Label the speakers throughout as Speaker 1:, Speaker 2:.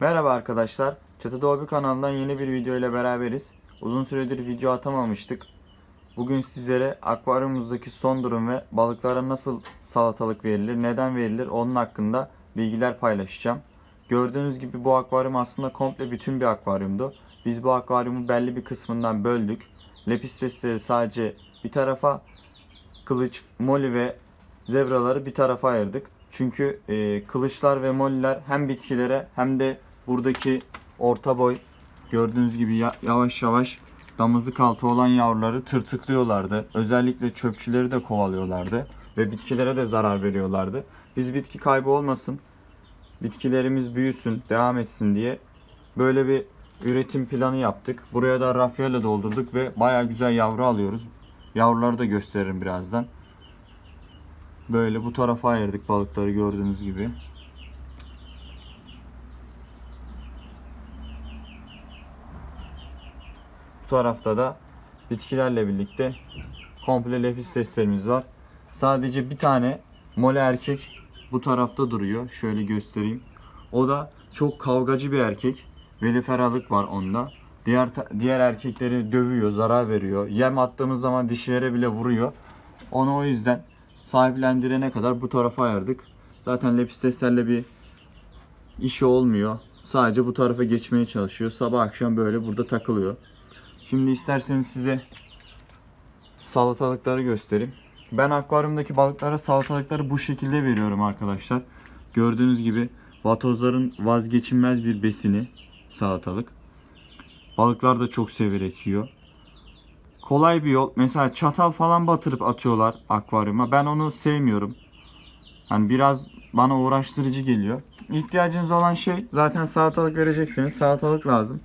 Speaker 1: Merhaba arkadaşlar. Çatıda Hobi kanalından yeni bir video ile beraberiz. Uzun süredir video atamamıştık. Bugün sizlere akvaryumumuzdaki son durum ve balıklara nasıl salatalık verilir, neden verilir onun hakkında bilgiler paylaşacağım. Gördüğünüz gibi bu akvaryum aslında komple bütün bir akvaryumdu. Biz bu akvaryumu belli bir kısmından böldük. Lepistesleri sadece bir tarafa, kılıç, moli ve zebraları bir tarafa ayırdık. Çünkü e, kılıçlar ve moliler hem bitkilere hem de buradaki orta boy gördüğünüz gibi ya- yavaş yavaş damızlık altı olan yavruları tırtıklıyorlardı. Özellikle çöpçüleri de kovalıyorlardı ve bitkilere de zarar veriyorlardı. Biz bitki kaybı olmasın, bitkilerimiz büyüsün, devam etsin diye böyle bir üretim planı yaptık. Buraya da rafyayla doldurduk ve baya güzel yavru alıyoruz. Yavruları da gösteririm birazdan. Böyle bu tarafa ayırdık balıkları gördüğünüz gibi. Bu tarafta da bitkilerle birlikte komple lepisteslerimiz var. Sadece bir tane mole erkek bu tarafta duruyor. Şöyle göstereyim. O da çok kavgacı bir erkek. Veli ferahlık var onda. Diğer diğer erkekleri dövüyor, zarar veriyor. Yem attığımız zaman dişilere bile vuruyor. Onu o yüzden sahiplendirene kadar bu tarafa ayırdık. Zaten lepisteslerle bir işi olmuyor. Sadece bu tarafa geçmeye çalışıyor. Sabah akşam böyle burada takılıyor. Şimdi isterseniz size salatalıkları göstereyim. Ben akvaryumdaki balıklara salatalıkları bu şekilde veriyorum arkadaşlar. Gördüğünüz gibi vatozların vazgeçilmez bir besini salatalık. Balıklar da çok severek yiyor. Kolay bir yol. Mesela çatal falan batırıp atıyorlar akvaryuma. Ben onu sevmiyorum. Hani biraz bana uğraştırıcı geliyor. İhtiyacınız olan şey zaten salatalık verecekseniz salatalık lazım.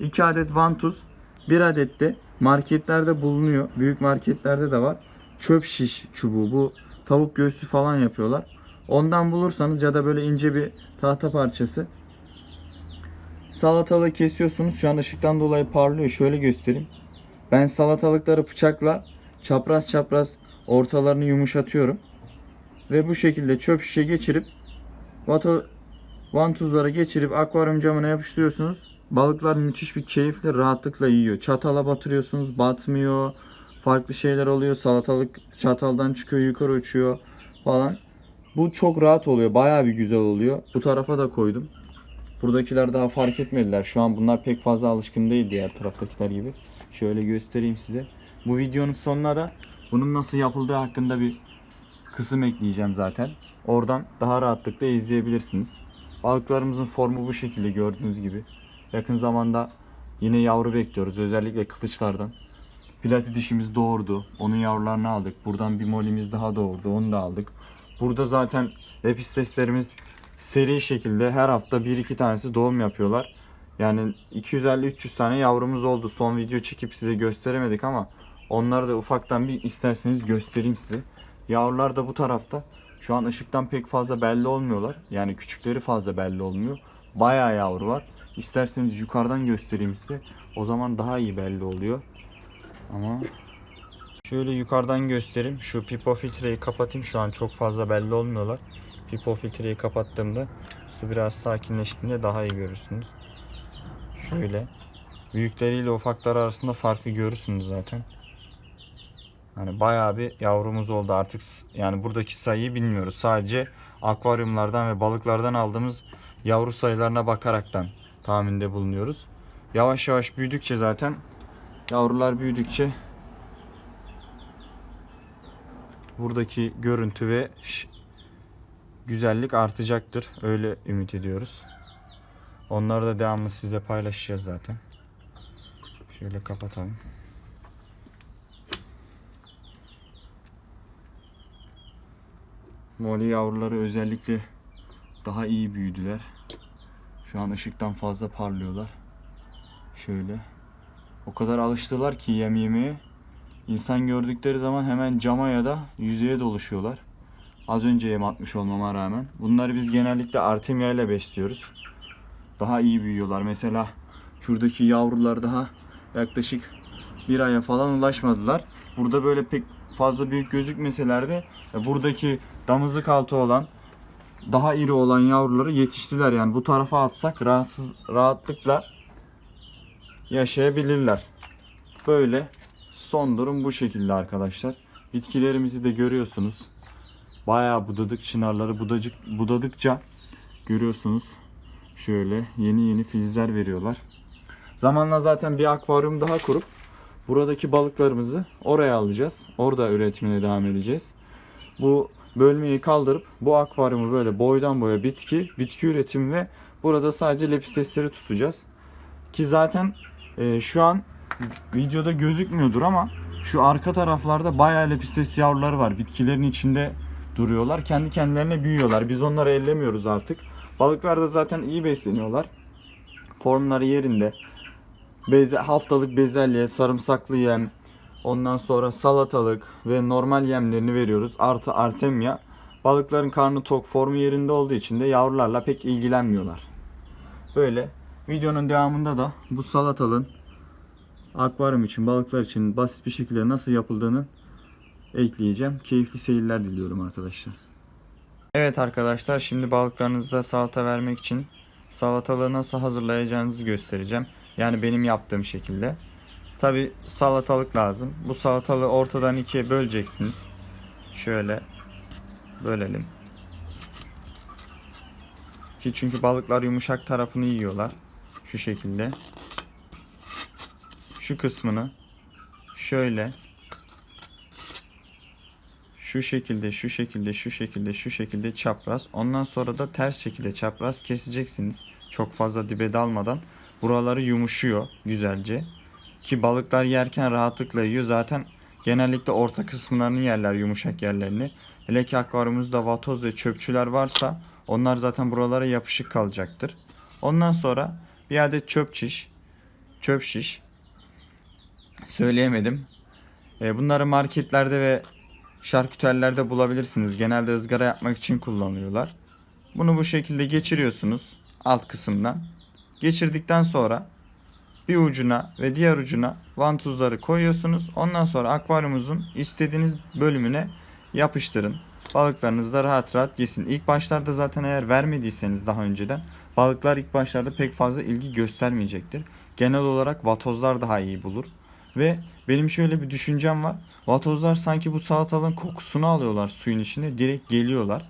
Speaker 1: 2 adet vantuz, 1 adet de marketlerde bulunuyor. Büyük marketlerde de var. Çöp şiş çubuğu. Bu tavuk göğsü falan yapıyorlar. Ondan bulursanız ya da böyle ince bir tahta parçası. Salatalığı kesiyorsunuz. Şu an ışıktan dolayı parlıyor. Şöyle göstereyim. Ben salatalıkları bıçakla çapraz çapraz ortalarını yumuşatıyorum. Ve bu şekilde çöp şişe geçirip vato vantuzlara geçirip akvaryum camına yapıştırıyorsunuz. Balıklar müthiş bir keyifle rahatlıkla yiyor. Çatala batırıyorsunuz batmıyor. Farklı şeyler oluyor. Salatalık çataldan çıkıyor yukarı uçuyor falan. Bu çok rahat oluyor. Bayağı bir güzel oluyor. Bu tarafa da koydum. Buradakiler daha fark etmediler. Şu an bunlar pek fazla alışkın değil diğer taraftakiler gibi. Şöyle göstereyim size. Bu videonun sonuna da bunun nasıl yapıldığı hakkında bir kısım ekleyeceğim zaten. Oradan daha rahatlıkla izleyebilirsiniz. Balıklarımızın formu bu şekilde gördüğünüz gibi. Yakın zamanda yine yavru bekliyoruz. Özellikle kılıçlardan. Plati dişimiz doğurdu. Onun yavrularını aldık. Buradan bir molimiz daha doğurdu. Onu da aldık. Burada zaten lepisteslerimiz seri şekilde her hafta 1-2 tanesi doğum yapıyorlar. Yani 250-300 tane yavrumuz oldu. Son video çekip size gösteremedik ama onları da ufaktan bir isterseniz göstereyim size. Yavrular da bu tarafta. Şu an ışıktan pek fazla belli olmuyorlar. Yani küçükleri fazla belli olmuyor. Bayağı yavru var. İsterseniz yukarıdan göstereyim size. O zaman daha iyi belli oluyor. Ama şöyle yukarıdan göstereyim. Şu pipo filtreyi kapatayım. Şu an çok fazla belli olmuyorlar. Pipo filtreyi kapattığımda su biraz sakinleştiğinde daha iyi görürsünüz. Şöyle. Büyükleriyle ufakları arasında farkı görürsünüz zaten. Hani bayağı bir yavrumuz oldu artık. Yani buradaki sayıyı bilmiyoruz. Sadece akvaryumlardan ve balıklardan aldığımız yavru sayılarına bakaraktan tahminde bulunuyoruz. Yavaş yavaş büyüdükçe zaten yavrular büyüdükçe buradaki görüntü ve güzellik artacaktır. Öyle ümit ediyoruz. Onları da devamlı sizle paylaşacağız zaten. Şöyle kapatalım. Moli yavruları özellikle daha iyi büyüdüler. Şu an ışıktan fazla parlıyorlar. Şöyle. O kadar alıştılar ki yem yemeye. İnsan gördükleri zaman hemen cama ya da yüzeye doluşuyorlar. Az önce yem atmış olmama rağmen. Bunları biz genellikle Artemia ile besliyoruz. Daha iyi büyüyorlar. Mesela şuradaki yavrular daha yaklaşık bir aya falan ulaşmadılar. Burada böyle pek fazla büyük gözükmeseler de e, buradaki damızlık altı olan daha iri olan yavruları yetiştiler yani bu tarafa atsak rahatsız rahatlıkla yaşayabilirler. Böyle son durum bu şekilde arkadaşlar. Bitkilerimizi de görüyorsunuz. Bayağı budadık çınarları budacık budadıkça görüyorsunuz. Şöyle yeni yeni filizler veriyorlar. Zamanla zaten bir akvaryum daha kurup buradaki balıklarımızı oraya alacağız. Orada üretimine devam edeceğiz. Bu bölmeyi kaldırıp bu akvaryumu böyle boydan boya bitki, bitki üretimi ve burada sadece lepistesleri tutacağız. Ki zaten e, şu an videoda gözükmüyordur ama şu arka taraflarda bayağı lepistes yavruları var. Bitkilerin içinde duruyorlar. Kendi kendilerine büyüyorlar. Biz onları ellemiyoruz artık. Balıklar da zaten iyi besleniyorlar. Formları yerinde. Beze, haftalık bezelye, sarımsaklı yem, ondan sonra salatalık ve normal yemlerini veriyoruz. Artı artemia. Balıkların karnı tok, formu yerinde olduğu için de yavrularla pek ilgilenmiyorlar. Böyle videonun devamında da bu salatalığın akvaryum için, balıklar için basit bir şekilde nasıl yapıldığını ekleyeceğim. Keyifli seyirler diliyorum arkadaşlar. Evet arkadaşlar şimdi balıklarınıza salata vermek için salatalığı nasıl hazırlayacağınızı göstereceğim. Yani benim yaptığım şekilde. Tabi salatalık lazım. Bu salatalığı ortadan ikiye böleceksiniz. Şöyle bölelim. Ki çünkü balıklar yumuşak tarafını yiyorlar. Şu şekilde. Şu kısmını şöyle şu şekilde, şu şekilde, şu şekilde, şu şekilde çapraz. Ondan sonra da ters şekilde çapraz keseceksiniz. Çok fazla dibe dalmadan. Buraları yumuşuyor güzelce. Ki balıklar yerken rahatlıkla yiyor. Zaten genellikle orta kısımlarını yerler, yumuşak yerlerini. Hele ki akvaryumumuzda vatoz ve çöpçüler varsa onlar zaten buralara yapışık kalacaktır. Ondan sonra bir adet çöp şiş, çöp şiş. Söyleyemedim. E, Bunları marketlerde ve şarküterlerde bulabilirsiniz. Genelde ızgara yapmak için kullanıyorlar. Bunu bu şekilde geçiriyorsunuz alt kısımdan. Geçirdikten sonra bir ucuna ve diğer ucuna vantuzları koyuyorsunuz. Ondan sonra akvaryumunuzun istediğiniz bölümüne yapıştırın. Balıklarınız da rahat rahat yesin. İlk başlarda zaten eğer vermediyseniz daha önceden balıklar ilk başlarda pek fazla ilgi göstermeyecektir. Genel olarak vatozlar daha iyi bulur. Ve benim şöyle bir düşüncem var. Vatozlar sanki bu salatalığın kokusunu alıyorlar suyun içine. Direkt geliyorlar.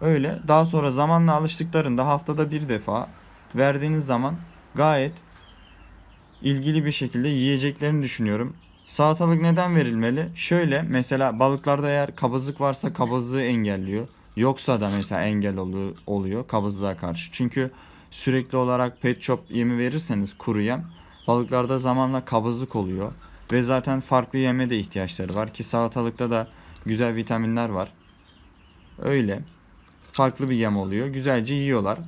Speaker 1: Öyle. Daha sonra zamanla alıştıklarında haftada bir defa verdiğiniz zaman gayet ilgili bir şekilde yiyeceklerini düşünüyorum. Salatalık neden verilmeli? Şöyle mesela balıklarda eğer kabızlık varsa kabızlığı engelliyor. Yoksa da mesela engel olu- oluyor kabızlığa karşı. Çünkü sürekli olarak pet shop yemi verirseniz kuru yem balıklarda zamanla kabızlık oluyor. Ve zaten farklı yeme de ihtiyaçları var ki salatalıkta da güzel vitaminler var. Öyle. Farklı bir yem oluyor. Güzelce yiyorlar.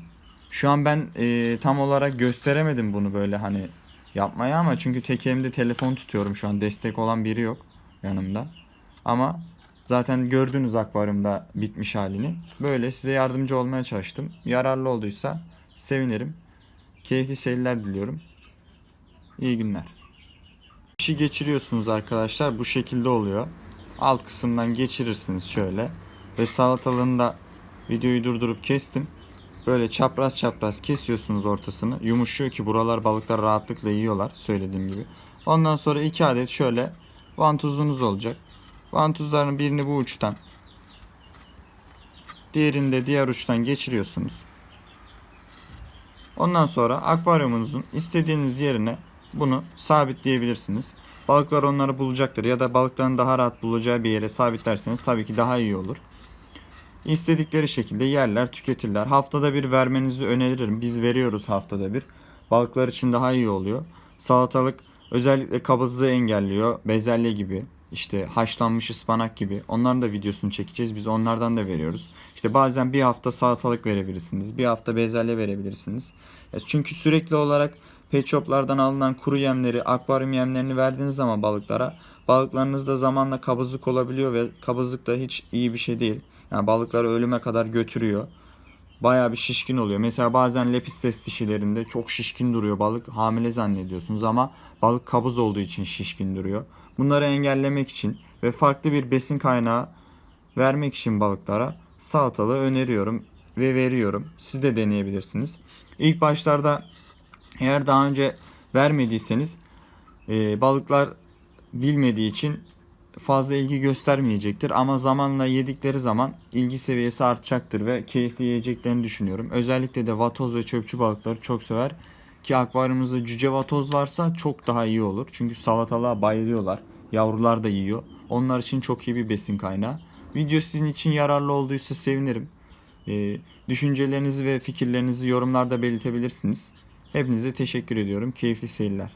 Speaker 1: Şu an ben e, tam olarak gösteremedim bunu böyle hani yapmaya ama çünkü tek elimde telefon tutuyorum şu an destek olan biri yok yanımda. Ama zaten gördüğünüz akvaryumda bitmiş halini. Böyle size yardımcı olmaya çalıştım. Yararlı olduysa sevinirim. Keyifli seyirler diliyorum. İyi günler. İşi geçiriyorsunuz arkadaşlar. Bu şekilde oluyor. Alt kısımdan geçirirsiniz şöyle. Ve salatalığını da videoyu durdurup kestim. Böyle çapraz çapraz kesiyorsunuz ortasını. Yumuşuyor ki buralar balıklar rahatlıkla yiyorlar söylediğim gibi. Ondan sonra iki adet şöyle vantuzunuz olacak. Vantuzların birini bu uçtan diğerini de diğer uçtan geçiriyorsunuz. Ondan sonra akvaryumunuzun istediğiniz yerine bunu sabitleyebilirsiniz. Balıklar onları bulacaktır ya da balıkların daha rahat bulacağı bir yere sabitlerseniz tabii ki daha iyi olur. İstedikleri şekilde yerler, tüketirler. Haftada bir vermenizi öneririm. Biz veriyoruz haftada bir. Balıklar için daha iyi oluyor. Salatalık özellikle kabızlığı engelliyor. Bezelye gibi, işte haşlanmış ıspanak gibi. Onların da videosunu çekeceğiz. Biz onlardan da veriyoruz. İşte bazen bir hafta salatalık verebilirsiniz. Bir hafta bezelye verebilirsiniz. E, Çünkü sürekli olarak pet shoplardan alınan kuru yemleri, akvaryum yemlerini verdiğiniz zaman balıklara balıklarınız da zamanla kabızlık olabiliyor ve kabızlık da hiç iyi bir şey değil. Yani balıkları ölüme kadar götürüyor. Bayağı bir şişkin oluyor. Mesela bazen lepistes dişilerinde çok şişkin duruyor balık. Hamile zannediyorsunuz ama balık kabız olduğu için şişkin duruyor. Bunları engellemek için ve farklı bir besin kaynağı vermek için balıklara salatalığı öneriyorum ve veriyorum. Siz de deneyebilirsiniz. İlk başlarda eğer daha önce vermediyseniz e, balıklar bilmediği için fazla ilgi göstermeyecektir ama zamanla yedikleri zaman ilgi seviyesi artacaktır ve keyifli yiyeceklerini düşünüyorum. Özellikle de vatoz ve çöpçü balıkları çok sever ki akvaryumumuzda cüce vatoz varsa çok daha iyi olur. Çünkü salatalığa bayılıyorlar. Yavrular da yiyor. Onlar için çok iyi bir besin kaynağı. Video sizin için yararlı olduysa sevinirim. Ee, düşüncelerinizi ve fikirlerinizi yorumlarda belirtebilirsiniz. Hepinize teşekkür ediyorum. Keyifli seyirler.